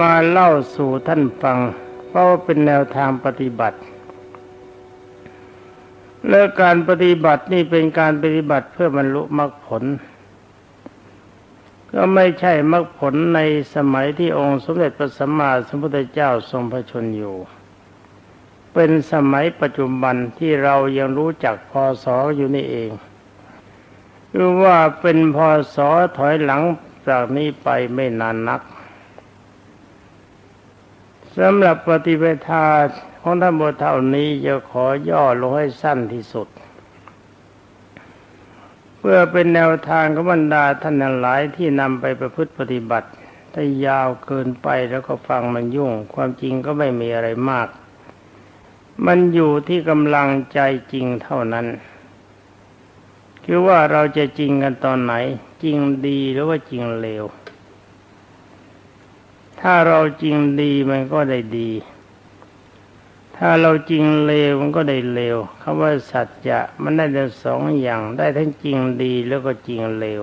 มาเล่าสู่ท่านฟัง เพราะว่าเป็นแนวทางปฏิบัติ และการปฏิบัตินี่เป็นการปฏิบัติเพื่อบรรลุมรรคผล ก็ไม่ใช่มรรคผลในสมัยที่องค์สมเด็จพระสัมมาสัมพุทธเจ้าทรงพระชนอยู่ เป็นสมัยปัจจุบันที่เรายังรู้จักพศอยู่นี่เองคือว่าเป็นพศถอยหลังจากนี้ไปไม่นานนัก สำหรับปฏิปทาของท่านบทเท่านี้จะขอย่อลงให้สั้นที่สุด เพื่อเป็นแนวทางของบรรดาท่านหลายที่นำไปประพฤติปฏิบัติ ถ้ายาวเกินไปแล้วก็ฟังมันยุ่ง ความจริงก็ไม่มีอะไรมาก มันอยู่ที่กำลังใจจริงเท่านั้น คือว่าเราจะจริงกันตอนไหน จริงดีหรือว่าจริงเลว ถ้าเราจริงดีมันก็ได้ดี ถ้าเราจริงเลวมันก็ได้เลวคำว่าสัจจะมันได้ทั้งสองอย่างได้ทั้งจริงดีแล้วก็จริงเลว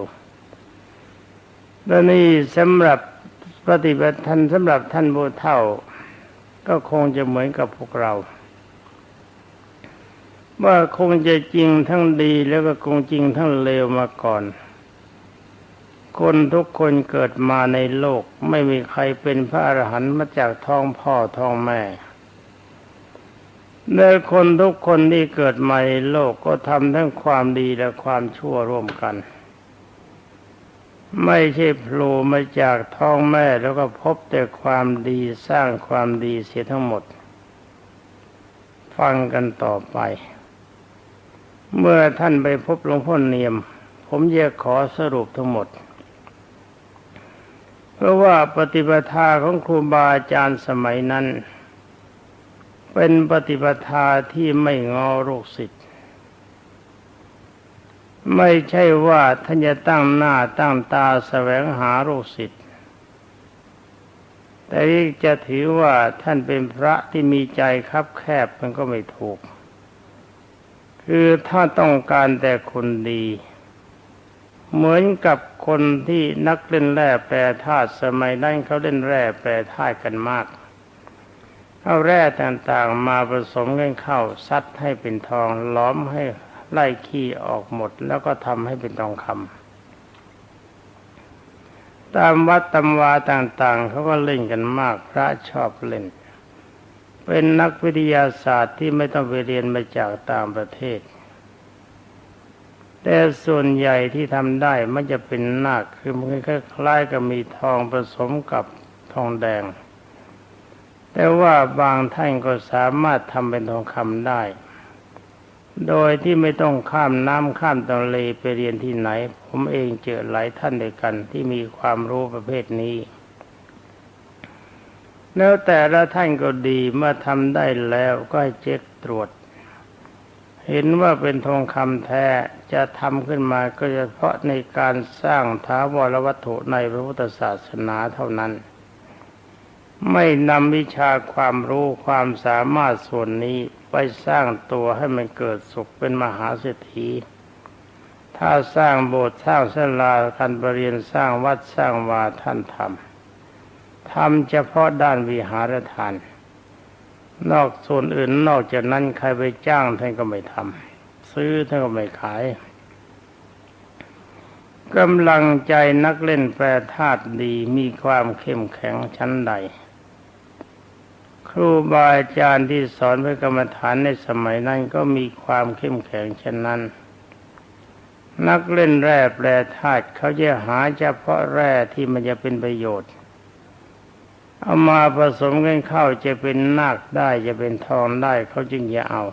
แล้วนี่สำหรับปฏิบัติท่านสำหรับท่านโบเท่า ก็คงจะเหมือนกับพวกเรา ว่าคงจะจริงทั้งดีแล้วก็คงจริงทั้งเลวมาก่อน คนทุกคนเกิดมาในโลกไม่มีใครเป็นพระอรหันต์มาจากท้องพ่อท้องแม่ในคนทุกคนที่เกิดมาในโลกก็ทำทั้งความดีและความชั่วร่วมกัน ไม่ใช่โผล่มาจากท้องแม่แล้วก็พบแต่ความดีสร้างความดีเสียทั้งหมด ฟังกันต่อไป เมื่อท่านไปพบหลวงพ่อเนียม ผมจะขอสรุปทั้งหมด เพราะว่าปฏิปทาของครูบาอาจารย์สมัยนั้น เป็นปฏิปทาที่ไม่งอโรคสิทธิ์ไม่ใช่ว่าท่านจะตั้งหน้าตั้งตาแสวงหาโรคสิทธิ์แต่จะถือว่าท่านเป็นพระที่มีใจคับแคบมันก็ไม่ถูก คือถ้าต้องการแต่คนดี เหมือนกับคนที่นักเล่นแร่แปรธาตุสมัยนั้นเขาเล่นแร่แปรธาตุกันมากเอาแร่ต่างๆ มาผสมกันเข้าซัดให้เป็นทองล้อมให้ไล่ขี้ออกหมด แล้วก็ทำให้เป็นทองคำตามวัดตำวาต่างๆเขาก็เล่นกันมากพระชอบเล่น เป็นนักวิทยาศาสตร์ที่ไม่ต้องไปเรียนมาจากต่างประเทศ แต่ส่วนใหญ่ที่ทำได้มันจะเป็นนาคคือมันคล้ายๆกับมีทองผสมกับทองแดง แต่ว่าบางท่านก็สามารถทำเป็นทองคำได้ โดยที่ไม่ต้องข้ามน้ำข้ามทะเลไปเรียนที่ไหน ผมเองเจอหลายท่านด้วยกันที่มีความรู้ประเภทนี้ แล้วแต่ละท่านก็ดีเมื่อทำได้แล้วก็ให้เช็คตรวจ เห็นว่าเป็นทองคำแท้จะทำขึ้นมาก็เฉพาะในการสร้างท้าวรวัตถุในพระพุทธศาสนาเท่านั้น ไม่นำวิชาความรู้ความสามารถส่วนนี้ไปสร้างตัวให้มันเกิดสุขเป็นมหาเศรษฐีถ้าสร้างโบสถ์สร้างศาลาการประเรียนสร้างวัดสร้างวาท่านทำทำเฉพาะด้านวิหารทาน นอกส่วนอื่นนอกจากนั้นใครไปจ้างท่านก็ไม่ทำซื้อท่านก็ไม่ขายกำลังใจนักเล่นแปรธาตุดีมีความเข้มแข็งชั้นใด ครูบาอาจารย์ที่สอนพระกรรมฐานในสมัยนั้นก็มีความเข้มแข็งเช่นนั้น นักเล่นแร่แปรธาตุเขาจะหาเฉพาะแร่ที่มันจะเป็นประโยชน์ เอามาผสมกันเข้าจะเป็นนาคได้จะเป็นทองได้เขาจึงจะเอา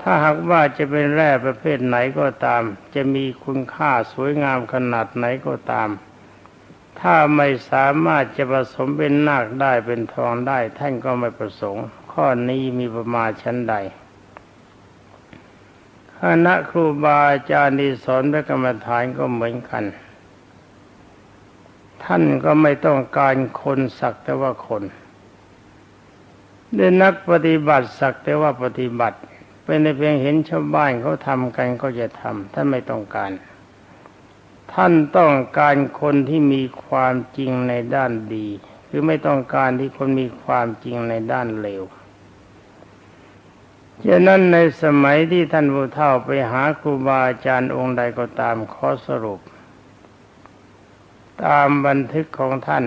ถ้าหากว่าจะเป็นแร่ประเภทไหนก็ตาม จะมีคุณค่าสวยงามขนาดไหนก็ตาม ถ้าไม่สามารถจะผสมเป็นนาคได้เป็นทองได้ ท่านก็ไม่ประสงค์ ข้อนี้มีประมาณชั้นใดคณะครูบาอาจารย์ที่สอนพระกรรมฐานก็เหมือนกัน ท่านก็ไม่ต้องการคนสักแต่ว่าคนเด่นักปฏิบัติสักแต่ว่าปฏิบัติ เป็นเพียงเห็นชาวบ้านเขาทำกันก็จะทำท่านไม่ต้องการ ท่านต้องการคนที่มีความจริงในด้านดี คือไม่ต้องการที่คนมีความจริงในด้านเลวฉะนั้นในสมัยที่ท่านผู้เฒ่าไปหาครูบาอาจารย์องค์ใดก็ตามขอสรุป ตามบันทึกของท่าน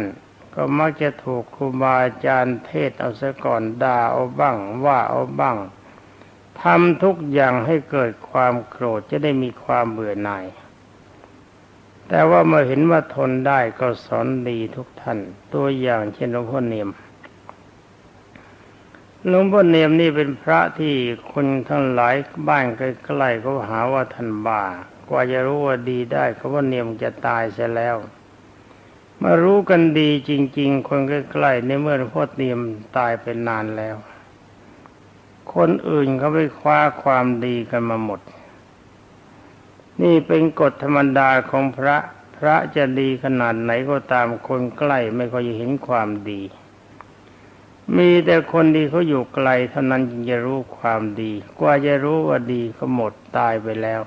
ก็มักจะถูกครูบาอาจารย์เทศเอาซะก่อนด่าเอาบ้าง ว่าเอาบ้างทำทุกอย่างให้เกิดความโกรธจะได้มีความเบื่อหน่าย แต่ว่าเมื่อเห็นว่าทนได้ก็สอนดีทุกท่าน ตัวอย่างเช่นหลวงพ่อเนียมหลวงพ่อเนียมนี่เป็นพระที่คนทั้งหลายบ้านใกล้ๆเขาหาว่าท่านบ้ากว่าจะรู้ว่าดีได้เขาว่าเนียมจะตายเสียแล้ว มารู้กันดีจริง ๆ คนใกล้ๆในเมื่อหลวงพ่อเนียมตายเป็นนานแล้ว คนอื่นเขาไปคว้าความดีกันมาหมด นี่เป็นกฎธรรมดาของพระพระจะดีขนาดไหนก็ตามคนใกล้ไม่ค่อยเห็นความดี มีแต่คนดีเขาอยู่ไกลเท่านั้นจึงจะรู้ความดี กว่าจะรู้ว่าดีก็หมดตายไปแล้ว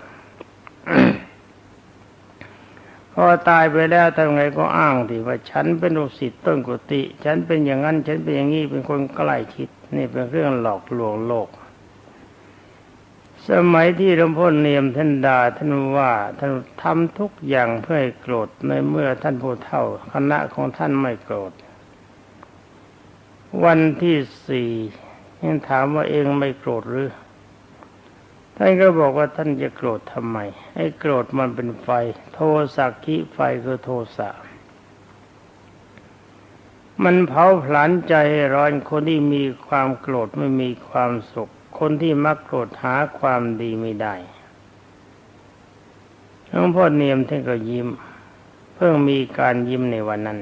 พอตายไปแล้วทำไงก็อ้างที่ว่าฉันเป็นลูกศิษย์ต้นกุฏิฉันเป็นอย่างนั้น ฉันเป็นอย่างนี้เป็นคนใกล้ชิด นี่เป็นเรื่องหลอกลวงโลก สมัยที่หลวงพ่อเนียมท่านดาท่านว่าท่านทำทุกอย่างเพื่อให้โกรธในเมื่อท่านผู้เฒ่าคณะของท่านไม่โกรธ วันที่สี่ยังถามว่าเองไม่โกรธหรือ ท่านก็บอกว่าท่านจะโกรธทำไม ให้โกรธมันเป็นไฟ โทสักขิไฟคือโทสะมันเผาผลาญใจร้อนคนที่มีความโกรธไม่มีความสุข คนที่มักโกรธหาความดีไม่ได้หลวงพ่อเนียมท่านก็ยิ้ม เพิ่งมีการยิ้มในวันนั้น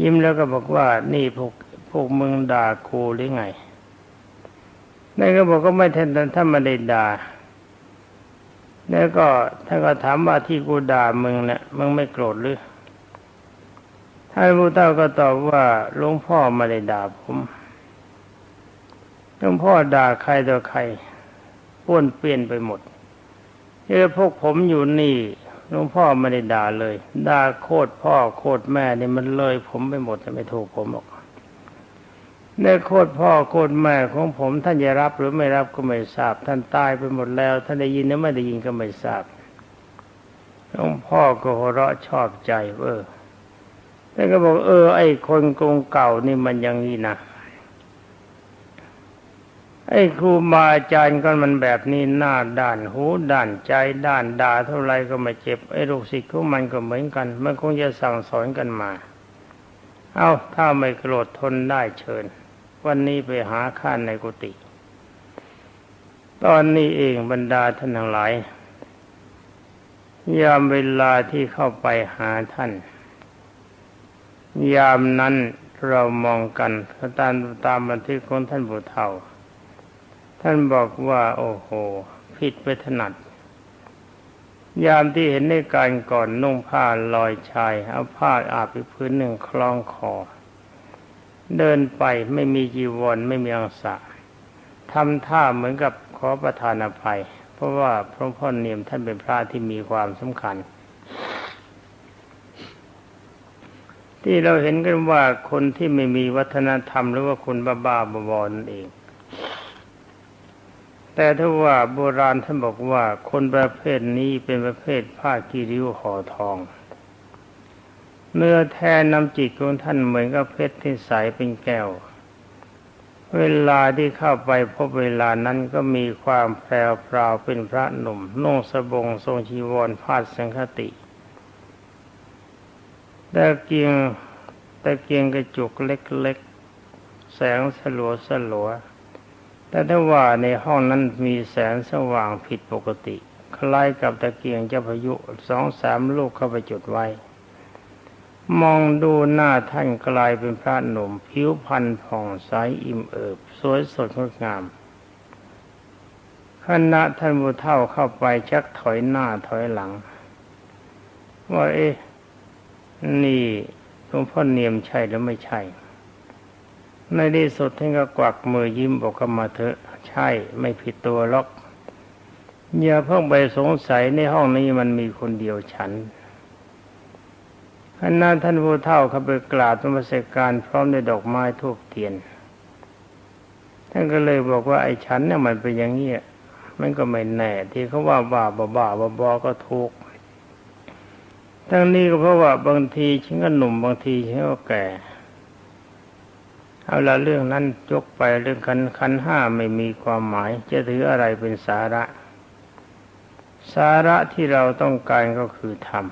ยิ้มแล้วก็บอกว่านี่พวกพวกมึงด่ากูหรือไง นั่นก็บอกก็ไม่แทนท่านมาได้ด่าแล้วก็ท่านก็ถามว่าที่กูด่ามึงเนี่ยมึงไม่โกรธหรือท่านผู้เฒ่าก็ตอบว่าหลวงพ่อไม่ได้ด่าผมหลวงพ่อด่าใครต่อใครป้วนเปลี่ยนไปหมดเออพวกผมอยู่นี่หลวงพ่อไม่ได้ด่าเลยด่าโคตรพ่อโคตรแม่นี่มันเลย ผมไปหมดแต่ไม่ถูกผมหรอก ในโคตรพ่อโคตรแม่ของผม ท่านจะรับหรือไม่รับก็ไม่ทราบ ท่านตายไปหมดแล้ว ท่านได้ยินหรือไม่ได้ยินก็ไม่ทราบหลวงพ่อก็หัวเราะชอบใจเออท่านก็บอก เออ ไอ้คนกงเก่านี่มันยังนี้นะไอ้ครูบาอาจารย์ก็มันแบบนี้หน้าด้านหูด้านใจด้านด่าเท่าไรก็ไม่เจ็บไอ้ลูกศิษย์ของมันก็เหมือนกัน มันคงจะสั่งสอนกันมา เอ้าถ้าไม่โกรธทนได้เชิญ วันนี้ไปหาข้านในกุฏิตอนนี้เองบรรดาท่านทั้งหลาย ยามเวลาที่เข้าไปหาท่าน ยามนั้นเรามองกันตามตามบันทึกของท่านบุเฒ่า ท่านบอกว่า โอ้โห ผิดไปถนัด ยามที่เห็นในการก่อนนุ่งผ้าลอยชาย เอาผ้าอาบไปพื้นหนึ่งคล้องคอ เดินไปไม่มีจีวรไม่มีอังสะทำท่าเหมือนกับขอประทานอภัย เพราะว่าพระพ่อเนียมท่านเป็นพระที่มีความสำคัญ ที่เราเห็นกันว่าคนที่ไม่มีวัฒนธรรม หรือว่าคนบ้าๆบอๆนั่นเอง แต่ถ้าว่าโบราณท่านบอกว่าคนประเภทนี้เป็นประเภทผ้ากีริ้วห่อทอง เนื้อแท้น้ำจิตของท่านเหมือนกับเพชรที่ใสเป็นแก้ว เวลาที่เข้าไปพบเวลานั้นก็มีความแพรวพราวเป็นพระหนุ่มนุ่งสบงทรงชีวรพาดสังคติตะเกียงตะเกียงกระจุกเล็กๆ แสงสลัวสลัวแต่ถ้าว่าในห้องนั้นมีแสงสว่างผิดปกติ คล้ายกับตะเกียงเจ้าพายุสองสามลูกเข้าไปจุดไว้ มองดูหน้าท่านกลายเป็นพระหนุ่ม ผิวพรรณผ่องใสอิ่มเอิบ สวยสดงดงามคณะท่านบุเท่าเข้าไปชักถอยหน้าถอยหลัง ว่าเอ๊ะนี่หลวงพ่อเนียมใช่หรือไม่ใช่ ในที่สุดท่านก็กวักมือยิ้มบอกกมาเถอะ ใช่ไม่ผิดตัวล็อกอย่าเพิ่งไปสงสัยในห้องนี้มันมีคนเดียวฉัน ขณะท่านผู้เฒ่าเขาไปกราบธรรมสการพร้อมด้วยดอกไม้ทูบเทียน ท่านก็เลยบอกว่าไอ้ฉันเนี่ยมันเป็นอย่างนี้มันก็ไม่แน่ ที่เขาว่าบ้าบ้าบ้าบ้าบอก็ทุกทั้งนี้ก็เพราะว่าบางทีฉันก็หนุ่มบางทีฉันก็แก่เอาละเรื่องนั้นยกไปเรื่องคันคันห้าไม่มีความหมาย จะถืออะไรเป็นสาระ สาระที่เราต้องการก็คือธรรม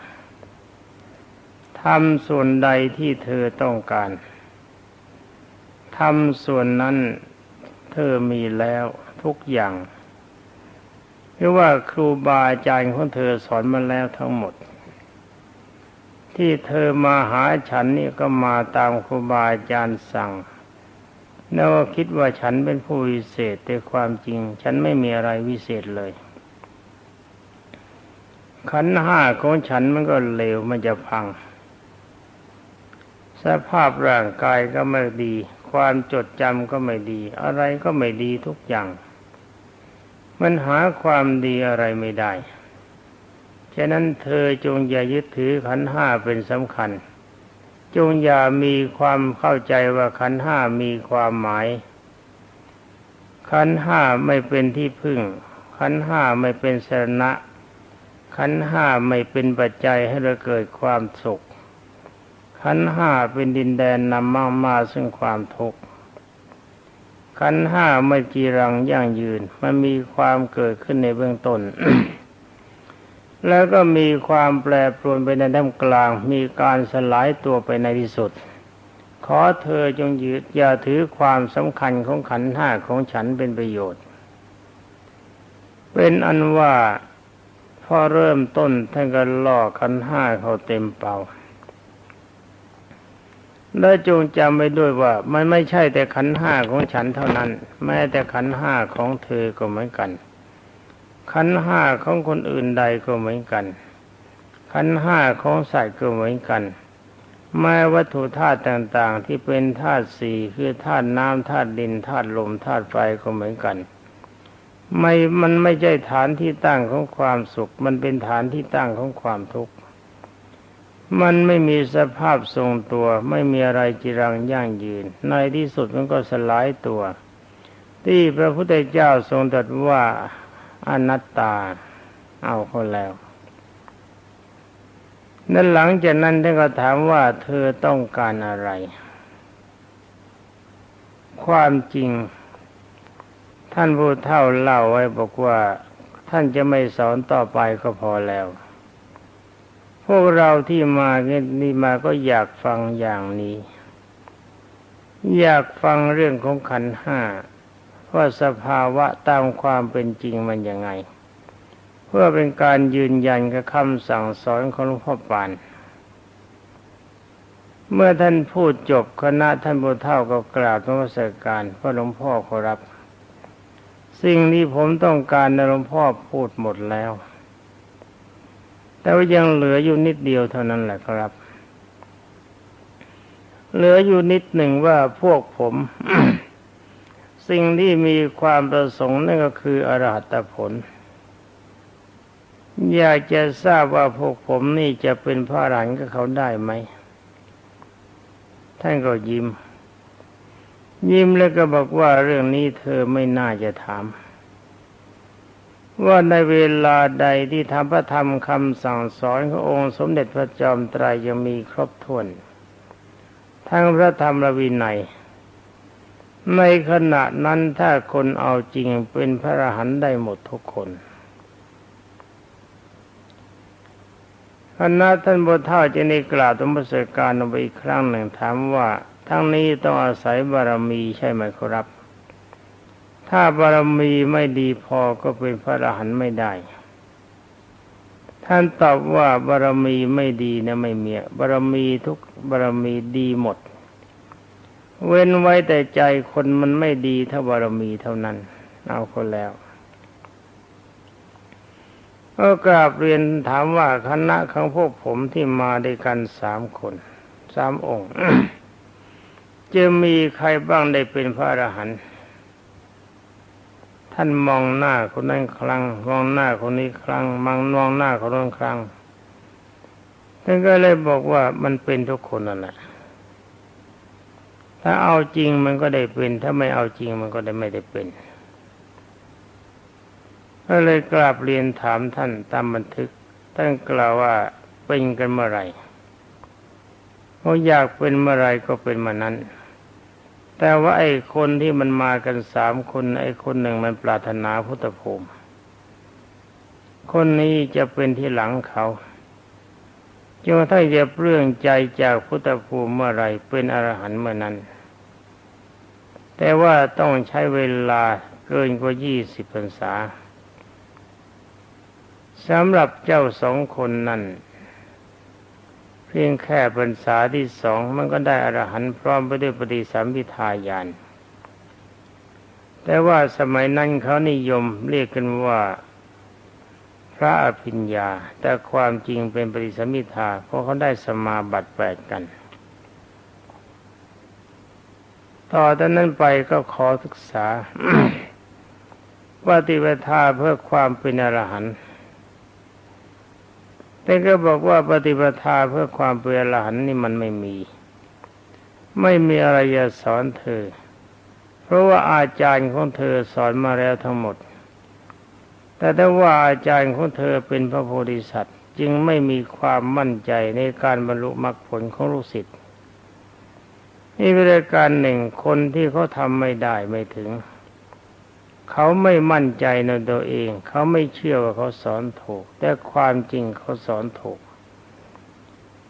ทำส่วนใดที่เธอต้องการทำส่วนนั้นเธอมีแล้วทุกอย่างหรือว่าครูบาอาจารย์ของเธอสอนมาแล้วทั้งหมด ที่เธอมาหาฉันนี่ก็มาตามครูบาอาจารย์สั่งแล้วคิดว่าฉันเป็นผู้วิเศษแต่ความจริง ฉันไม่มีอะไรวิเศษเลย ขันห้าของฉันมันก็เลวมันจะพัง สภาพร่างกายก็ไม่ดี ความจดจำก็ไม่ดี อะไรก็ไม่ดีทุกอย่าง มันหาความดีอะไรไม่ได้ ฉะนั้นเธอจงอย่ายึดถือขันห้าเป็นสำคัญ จงอย่ามีความเข้าใจว่าขันห้ามีความหมาย ขันห้าไม่เป็นที่พึ่ง ขันห้าไม่เป็นสรณะขันห้าไม่เป็นปัจจัยให้เราเกิดความสุข ขันห้าเป็นดินแดนนำมามาซึ่งความทุกข์ขันห้าไม่จีรังยั่งยืน มันมีความเกิดขึ้นในเบื้องต้น แล้วก็มีความแปรปรวนไปในด้านกลาง มีการสลายตัวไปในที่สุด ขอเธอจงยืดอย่าถือความสำคัญของขันห้าของฉันเป็นประโยชน์ เป็นอันว่าพอเริ่มต้นท่านก็ล่อขันห้าเขาเต็มเป่า และจงจำไว้ด้วยว่ามันไม่ใช่แต่ขันห้าของฉันเท่านั้น แม้แต่ขันห้าของเธอก็เหมือนกัน ขันห้าของคนอื่นใดก็เหมือนกัน ขันห้าของสัตว์ก็เหมือนกันแม้วัตถุธาตุต่างๆ ที่เป็นธาตุสี่คือธาตุน้ำธาตุดินธาตุลมธาตุไฟก็เหมือนกัน ไม่มันไม่ใช่ฐานที่ตั้งของความสุข มันเป็นฐานที่ตั้งของความทุกข์ มันไม่มีสภาพทรงตัว ไม่มีอะไรจรังยั่งยืน ในที่สุดมันก็สลายตัว ที่พระพุทธเจ้าทรงตรัสว่าอนัตตา เอาคนแล้วนั้นหลังจากนั้นท่านก็ถามว่าเธอต้องการอะไร ความจริง ท่านผู้เท่าเล่าไว้บอกว่า ท่านจะไม่สอนต่อไปก็พอแล้ว พวกเราที่มาเนี่ยนี่มาก็อยากฟังอย่างนี้ อยากฟังเรื่องของขันห้าว่าสภาวะตามความเป็นจริงมันยังไง เพื่อเป็นการยืนยันกับคำสั่งสอนของหลวงพ่อปานเมื่อท่านพูดจบคณะท่านบุเท่าก็กราบนมัสการพระหลวงพ่อขอรับ สิ่งนี้ผมต้องการในหลวงพ่อพูดหมดแล้ว แต่ว่ายังเหลืออยู่นิดเดียวเท่านั้นแหละครับ เหลืออยู่นิดหนึ่งว่าพวกผม สิ่งที่มีความประสงค์นั่นก็คืออรหัตผล อยากจะทราบว่าพวกผมนี่จะเป็นพระอรหันต์กับเขาได้ไหม ท่านก็ยิ้ม ยิ้มแล้วก็บอกว่าเรื่องนี้เธอไม่น่าจะถาม ว่าในเวลาใดที่ทำพระธรรมคำสั่งสอนขององค์สมเด็จพระจอมไตรยยังมีครบถ้วนทั้งพระธรรมและวินัย ในขณะนั้นถ้าคนเอาจริงเป็นพระอรหันต์ได้หมดทุกคนคณะท่านบทเท่าจะในกล่าวธรรมสการลงไปอีกครั้งหนึ่งถามว่า ทั้งนี้ต้องอาศัยบารมีใช่ไหมครับ ถ้าบารมีไม่ดีพอก็เป็นพระอรหันต์ไม่ได้ ท่านตอบว่าบารมีไม่ดีนะไม่เมียบารมีทุกบารมีดีหมด เว้นไว้แต่ใจคนมันไม่ดีถ้าบารมีเท่านั้น เอาคนแล้วก็กราบเรียนถามว่าคณะของพวกผมที่มาด้วยกันสามคนสามองค์ จะมีใครบ้างได้เป็นพระอรหันต์ ท่านมองหน้าคนนั้นครั้งมองหน้าคนนี้ครั้งมังมองหน้าคนนั้นครั้งท่านก็เลยบอกว่ามันเป็นทุกคนนั่นแหละถ้าเอาจริงมันก็ได้เป็น ถ้าไม่เอาจริงมันก็ได้ไม่ได้เป็นก็เลยกราบเรียนถามท่านตามบันทึกท่านกล่าวว่าเป็นกันเมื่อไหร่เขาอยากเป็นเมื่อไรก็เป็นมานั้น แต่ว่าไอ้คนที่มันมากันสามคนไอ้คนหนึ่งมันปรารถนาพุทธภูมิ คนนี้จะเป็นที่หลังเขาจนถ้าจะเปลื้องใจจากพุทธภูมิเมื่อไรเป็นอรหันต์เมื่อนั้น แต่ว่าต้องใช้เวลาเกินกว่ายี่สิบพรรษาสำหรับเจ้าสองคนนั้น พียงแค่พรรษาที่สองมันก็ได้อรหันต์พร้อมไปด้วยปฏิสัมพิทายาน แต่ว่าสมัยนั้นเขานิยมเรียกกันว่าพระอภิญญา แต่ความจริงเป็นปฏิสัมพิทาเพราะเขาได้สมาบัติแปดกัน ต่อจากนั้นไปก็ขอศึกษาปฏิปทาเพื่อความเป็นอรหันต์ แต่ก็บอกว่าปฏิปทาเพื่อความเป็นอรหันต์นี่มันไม่มี ไม่มีอะไรจะสอนเธอ เพราะว่าอาจารย์ของเธอสอนมาแล้วทั้งหมด แต่ถ้าว่าอาจารย์ของเธอเป็นพระโพธิสัตว์ จึงไม่มีความมั่นใจในการบรรลุมรรคผลของลูกศิษย์นี่เป็นการหนึ่งคนที่เขาทำไม่ได้ไม่ถึง เขาไม่มั่นใจในตัวเอง เขาไม่เชื่อว่าเขาสอนถูก แต่ความจริงเขาสอนถูก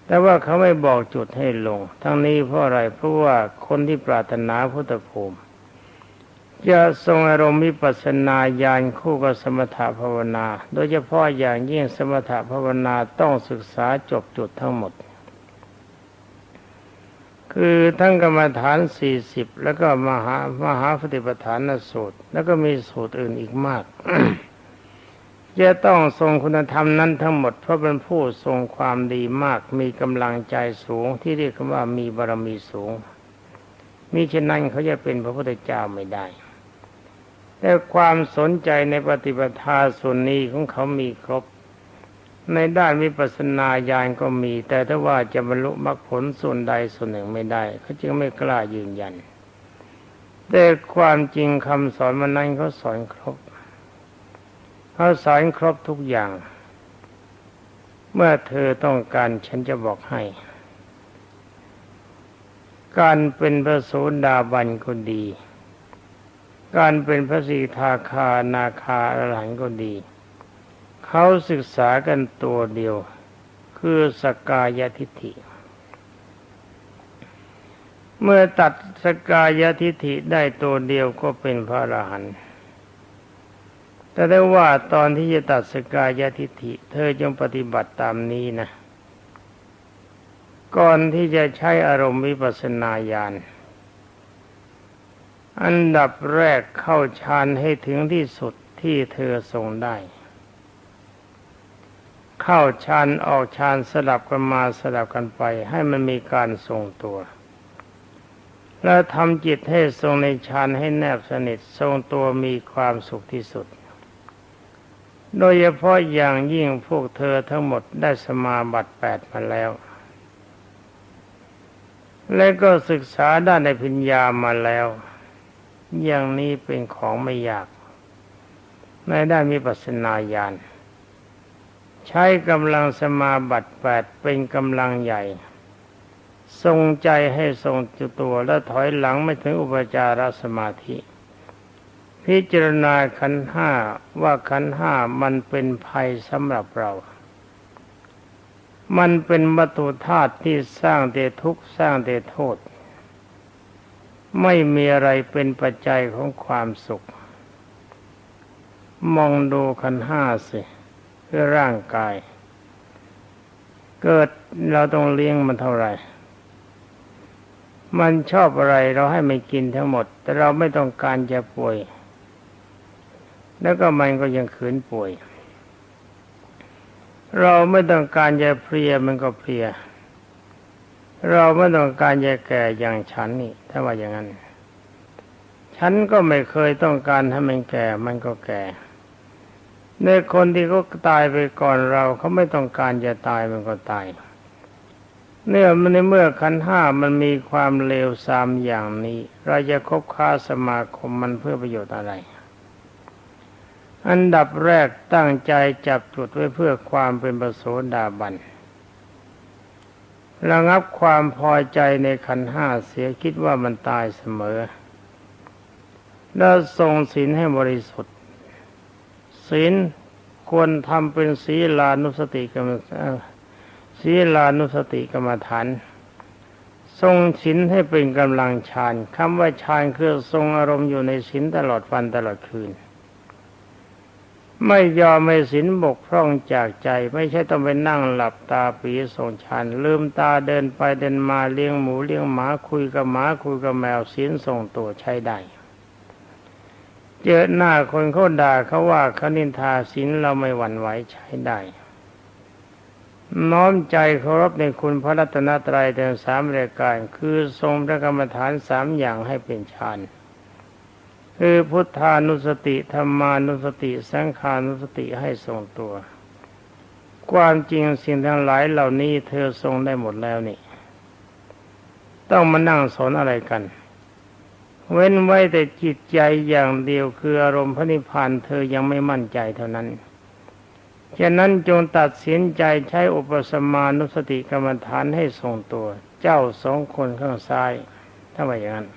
แต่ว่าเขาไม่บอกจุดให้ลง ทั้งนี้เพราะอะไรเพราะว่าคนที่ปรารถนาพุทธภูมิจะทรงอารมณ์มิปัสนาญาณคู่กับสมถภาวนา โดยเฉพาะอย่างยิ่งสมถภาวนาต้องศึกษาจบจุดทั้งหมด คือทั้งกรรมฐานสี่สิบแล้วก็มหามหาปฏิปทานสูตร แล้วก็มีสูตรอื่นอีกมากจะต้องทรงคุณธรรมนั้นทั้งหมดเพราะเป็นผู้ทรงความดีมาก มีกำลังใจสูงที่เรียกว่ามีบารมีสูงมีเช่นนั้นเขาจะเป็นพระพุทธเจ้าไม่ได้ แต่ความสนใจในปฏิปทาส่วนนี้ของเขามีครบ ในด้านวิปัสสนาญาณก็มี แต่ถ้าว่าจะบรรลุมรรคผลส่วนใดส่วนหนึ่งไม่ได้เขาจึงไม่กล้ายืนยัน แต่ความจริงคำสอนมันนั้นเขาสอนครบเขาสอนครบทุกอย่าง เมื่อเธอต้องการฉันจะบอกให้ การเป็นพระโสดาบันก็ดี การเป็นพระสีทาคานาคาอรหันก็ดี เขาศึกษากันตัวเดียว คือสกายทิฏฐิ เมื่อตัดสกายทิฏฐิได้ตัวเดียวก็เป็นพระอรหันต์แต่ได้ว่าตอนที่จะตัดสกายทิฏฐิ เธอจงปฏิบัติตามนี้นะ ก่อนที่จะใช้อารมณ์วิปัสนาญาณอันดับแรกเข้าฌานให้ถึงที่สุดที่เธอทรงได้ เข้าฌานออกฌานสลับกันมาสลับกันไป ให้มันมีการทรงตัว แล้วทำจิตให้ทรงในฌานให้แนบสนิททรงตัวมีความสุขที่สุด โดยเฉพาะอย่างยิ่งพวกเธอทั้งหมดได้สมาบัติแปดมาแล้ว และก็ศึกษาด้านในพิญญามาแล้ว อย่างนี้เป็นของไม่ยากในด้านมีปัสนาญาณ ใช้กำลังสมาบัติแปดเป็นกำลังใหญ่ ทรงใจให้ทรงจุตัวและถอยหลังไม่ถึงอุปจารสมาธิ พิจารณาขันห้าว่าขันห้ามันเป็นภัยสำหรับเรา มันเป็นวัตถุธาตุที่สร้างเตทุกสร้างเตโทษ ไม่มีอะไรเป็นปัจจัยของความสุข มองดูขันห้าสิ คือร่างกาย เกิดเราต้องเลี้ยงมันเท่าไหร่ มันชอบอะไรเราให้มันกินทั้งหมด แต่เราไม่ต้องการจะป่วย แล้วก็มันก็ยังขืนป่วย เราไม่ต้องการจะเพลียมันก็เพลีย เราไม่ต้องการจะแก่อย่างฉันนี่ ถ้าว่าอย่างนั้น ฉันก็ไม่เคยต้องการให้มันแก่ มันก็แก่ ในคนที่เขาตายไปก่อนเราเขาไม่ต้องการจะตายมันก็ตาย เนื่อมันในเมื่อขันห้ามันมีความเลวทรามอย่างนี้ เราจะคบค้าสมาคมมันเพื่อประโยชน์อะไร อันดับแรกตั้งใจจับจุดไว้เพื่อความเป็นประโสดาบันระงับความพอใจในขันห้าเสียคิดว่ามันตายเสมอ แล้วทรงศีลให้บริสุทธิ์ ศีลควรทำเป็นศีลานุสติกรรมศีลานุสติกรรมฐาน ทรงศีลให้เป็นกำลังฌานคำว่าฌานคือทรงอารมณ์อยู่ในศีลตลอดวันตลอดคืน ไม่ยอมไม่สินบกพร่องจากใจ ไม่ใช่ต้องไปนั่งหลับตาปีส่งชานลืมตาเดินไปเดินมาเลี้ยงหมูเลี้ยงหมาคุยกับหมาคุยกับแมวสินส่งตัวใช้ได้ เจอหน้าคนเขาด่าเขาว่าเขานินทาสินเราไม่หวั่นไหวใช้ได้ น้อมใจเคารพในคุณพระรัตนตรัยแต่สามรายการ คือทรงพระกรรมฐานสามอย่างให้เป็นฌานคือพุทธานุสติธรรมานุสติ สังขานุสติให้ทรงตัว ความจริงสิ่งทั้งหลายเหล่านี้เธอทรงได้หมดแล้วนี่ ต้องมานั่งสอนอะไรกัน เว้นไว้แต่จิตใจอย่างเดียวคืออารมณ์พระนิพพานเธอยังไม่มั่นใจเท่านั้น ฉะนั้นจงตัดสินใจใช้อุปสมานุสติกรรมฐานให้ทรงตัว เจ้าสองคนข้างซ้ายถ้าว่าอย่างนั้น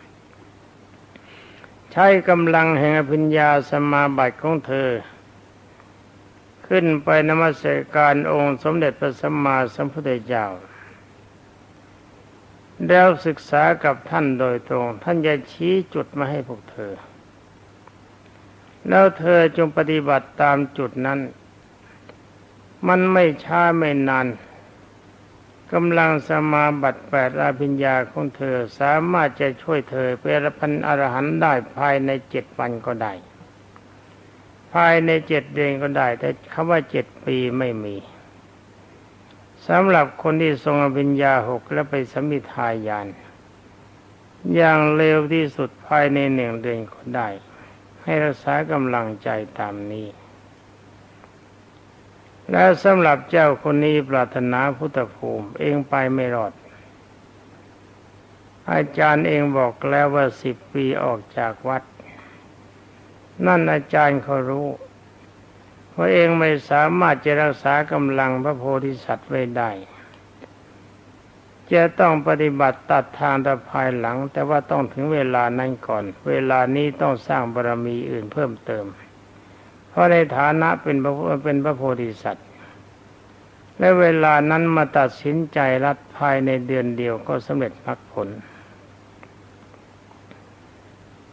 ใช้กำลังแห่งปัญญาสมาบัติของเธอ ขึ้นไปนมัสการองค์สมเด็จพระสัมมาสัมพุทธเจ้า แล้วศึกษากับท่านโดยตรง ท่านจะชี้จุดมาให้พวกเธอ แล้วเธอจงปฏิบัติตามจุดนั้น มันไม่ช้าไม่นานกำลังสมาบัติแปดอาภิญญาของเธอสามารถจะช่วยเธอเป็นพันอรหันต์ได้ภายในเจ็ดวันก็ได้ ภายในเจ็ดเดือนก็ได้ แต่คำว่าเจ็ดปีไม่มี สำหรับคนที่ทรงอภิญญาหกและไปสมิทายาน อย่างเร็วที่สุดภายในหนึ่งเดือนก็ได้ ให้รักษากำลังใจตามนี้ แล้วสำหรับเจ้าคนนี้ปรารถนาพุทธภูมิเองไปไม่รอด อาจารย์เองบอกแล้วว่าสิบปีออกจากวัด นั่นอาจารย์เขารู้ พราะเองไม่สามารถจะรักษากำลังพระโพธิสัตว์ไว้ได้ จะต้องปฏิบัติตัดทางตะภายหลัง แต่ว่าต้องถึงเวลานั้นก่อน เวลานี้ต้องสร้างบารมีอื่นเพิ่มเติม เพราะในฐานะเป็นพระเป็นพระโพธิสัตว์ และเวลานั้นมาตัดสินใจรัดภายในเดือนเดียวก็สำเร็จมรรคผล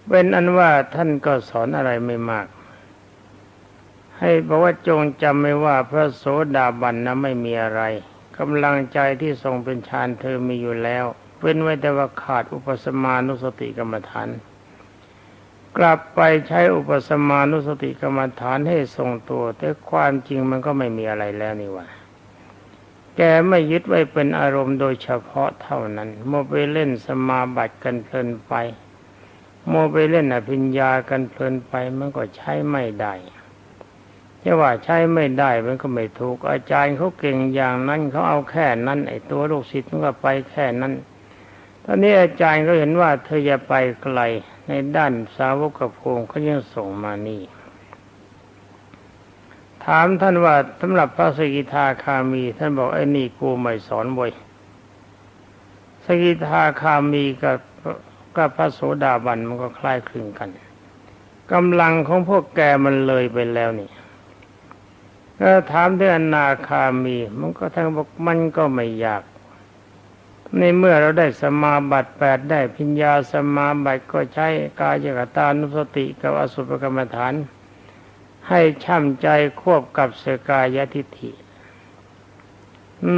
เป็นอันว่าท่านก็สอนอะไรไม่มาก ให้บอกว่าจงจำไม่ว่าพระโสดาบันนะไม่มีอะไรกำลังใจที่ทรงเป็นฌานเธอมีอยู่แล้วเว้นไว้แต่ว่าขาดอุปสมานุสติกรรมฐานกลับไปใช้อุปสมานุสติกรรมฐานให้ทรงตัว แต่ความจริงมันก็ไม่มีอะไรแล้วนี่ว่า แกไม่ยึดไว้เป็นอารมณ์โดยเฉพาะเท่านั้นโมไปเล่นสมาบัติกันเพลินไปโมไปเล่นอภิญญากันเพลินไปมันก็ใช้ไม่ได้ จะว่าใช้ไม่ได้มันก็ไม่ถูก อาจารย์เขาเก่งอย่างนั้นเขาเอาแค่นั้นไอ้ตัวลูกศิษย์มันก็ไปแค่นั้นตอนนี้อาจารย์ก็เห็นว่าเธอจะไปไกลในด้านสาวกภูมิเขายังส่งมานี่ ถามท่านว่าสำหรับพระสกิทาคามี ท่านบอกไอ้นี่กูไม่สอนบ่อยสกิทาคามีกับกับพระโสดาบันมันก็คล้ายคลึงกันกำลังของพวกแกมันเลยไปแล้วนี่ ถ้าถามด้วยอนาคามี มันก็ทั้งบอกมันก็ไม่ยาก ในเมื่อเราได้สมาบัติแปดได้พิญญาสมาบัติก็ใช้กายกตานุสติกับอสุภกรรมฐาน ให้ช่ำใจควบกับสกายทิฏฐิ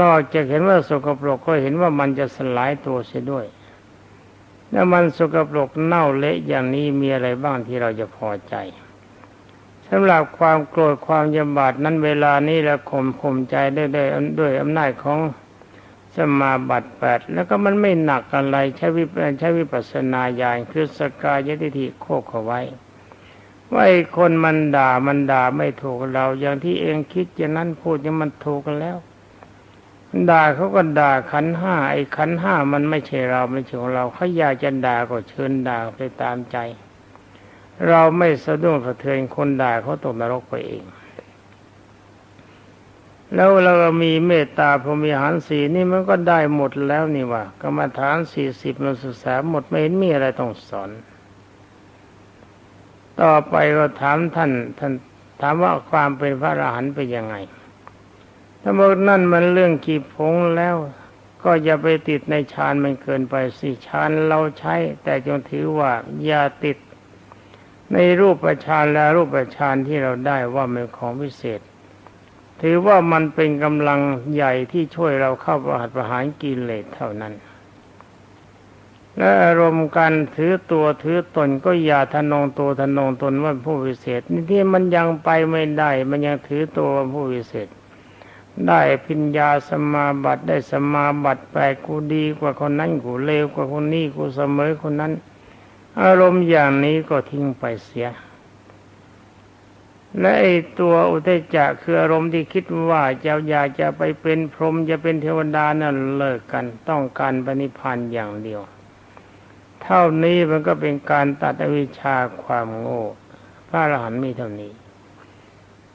นอกจากเห็นว่าสกปรกก็เห็นว่ามันจะสลายตัวเสียด้วยแล้วมันสกปรกเน่าเละอย่างนี้มีอะไรบ้างที่เราจะพอใจ สำหรับความโกรธความยำบาดนั้นเวลานี้แล้วข่มข่มใจได้ด้วยด้วยอำนาจของสมาบัติแปดแล้วก็มันไม่หนักอะไรใช้วิปใช้วิปัสนาญาณคือสกายทิฏฐิโคกเอาไว้ว่าไอ้คนมันด่ามันด่าไม่ถูกเรา อย่างที่เองคิดอย่างนั้นพูดอย่างมันถูกกันแล้วด่าเขาก็ด่าขันห้าไอ้ขันห้ามันไม่ใช่เราไม่ใช่ของเราเขาอยากจะด่าก็เชิญด่าไปตามใจ เราไม่สะดุ้งสะเทือนคนด่าเขาตกนรกไปเอง แล้วเราก็มีเมตตาพรมีหารสีนี่มันก็ได้หมดแล้วนี่ว่ากรรมฐานสี่สิบเราศึกษาหมดไม่เห็นมีอะไรต้องสอน ต่อไปก็ถามท่านท่านถามว่าความเป็นพระอรหันต์เป็นยังไง ถ้าบอกนั่นมันเรื่องขีพงแล้ว ก็อย่าไปติดในฌานมันเกินไปสิฌานเราใช้ แต่จงถือว่าอย่าติด ในรูปฌานและรูปฌานที่เราได้ว่าเป็นของพิเศษ ถือว่ามันเป็นกำลังใหญ่ที่ช่วยเราเข้าประหัตประหารกิเลสเท่านั้น และอารมณ์การถือตัวถือตนก็อย่าทะนงตัวทะนงตนว่าผู้พิเศษนี่ที่มันยังไปไม่ได้ มันยังถือตัวว่าผู้พิเศษ ได้พิญญาสมาบัติได้สมาบัติแปลกูดีกว่าคนนั้นกูเลวกว่าคนนี้กูเสมอคนนั้น อารมณ์อย่างนี้ก็ทิ้งไปเสีย และไอ้ตัวอุเทจะคืออารมณ์ที่คิดว่าจะอยากจะไปเป็นพรหมจะเป็นเทวดานั่นเลิกกันต้องการปณิพันธ์อย่างเดียว เท่านี้มันก็เป็นการตัดอวิชชาความโง่พระอรหันต์มีเท่านี้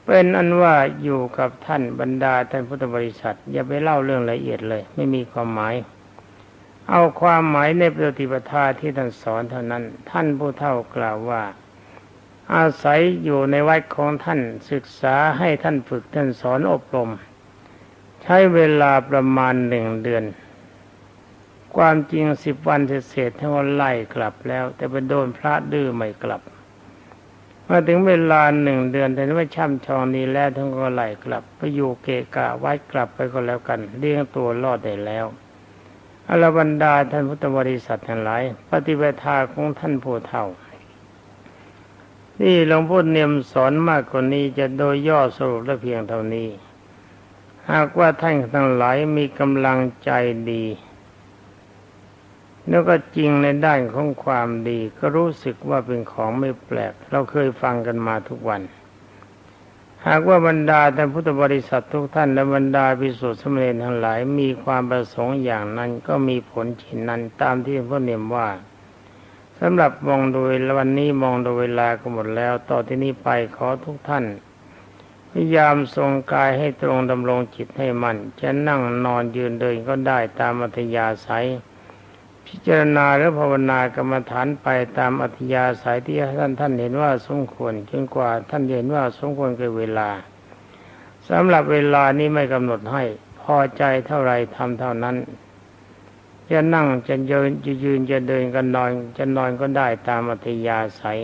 เป็นอันว่าอยู่กับท่านบรรดาท่านพุทธบริษัท อย่าไปเล่าเรื่องละเอียดเลย ไม่มีความหมาย เอาความหมายในปฏิปทาที่ท่านสอนเท่านั้น ท่านผู้เท่ากล่าวว่า อาศัยอยู่ในวัดของท่านศึกษาให้ท่านฝึกท่านสอนอบรม ใช้เวลาประมาณหนึ่งเดือน ความจริงสิบวันเศษท่านไล่กลับแล้ว แต่ไปโดนพระดื้อไม่กลับมาถึงเวลาหนึ่งเดือนแต่ว่ช่ำชองนี้แล้วท่านก็ไล่กลับ ไปอยู่เกะกะวัดกลับไปก็แล้วกันเลี้ยงตัวรอดได้แล้ว อรบรรดาท่านพุทธบริษัททั้งหลาย ปฏิปทาของท่านผู้เฒ่า นี่หลวงพ่อเนียมสอนมากกว่านี้จะโดยย่อสรุปและเพียงเท่านี้ หากว่าท่านทั้งหลายมีกำลังใจดีแล้วก็จริงในด้านของความดี ก็รู้สึกว่าเป็นของไม่แปลก เราเคยฟังกันมาทุกวัน หากว่าบรรดาท่านพุทธบริษัททุกท่านและบรรดาพิสุทธิ์สมเด็จทั้งหลายมีความประสงค์อย่างนั้นก็มีผลเช่นนั้นตามที่พระเนียมว่าสำหรับมองโดยวันนี้มองโดยเวลาก็หมดแล้ว ต่อที่นี้ไปขอทุกท่าน พยายามทรงกายให้ตรงดำรงจิตให้มัน่นจะนั่งนอนยืนเดินก็ได้ตามอัธยาศัย พิจารณาหรือภาวนากรรมฐานไปตามอัธยาศัยที่ท่านท่านเห็นว่าสมควรจนกว่าท่านเห็นว่าสมควรกับเวลาสำหรับเวลานี้ไม่กำหนดให้พอใจเท่าไรทำเท่านั้น จะนั่งจะยืนจะยืนจะเดินก็นอนจะนอนก็ได้ตามอัธยาศัย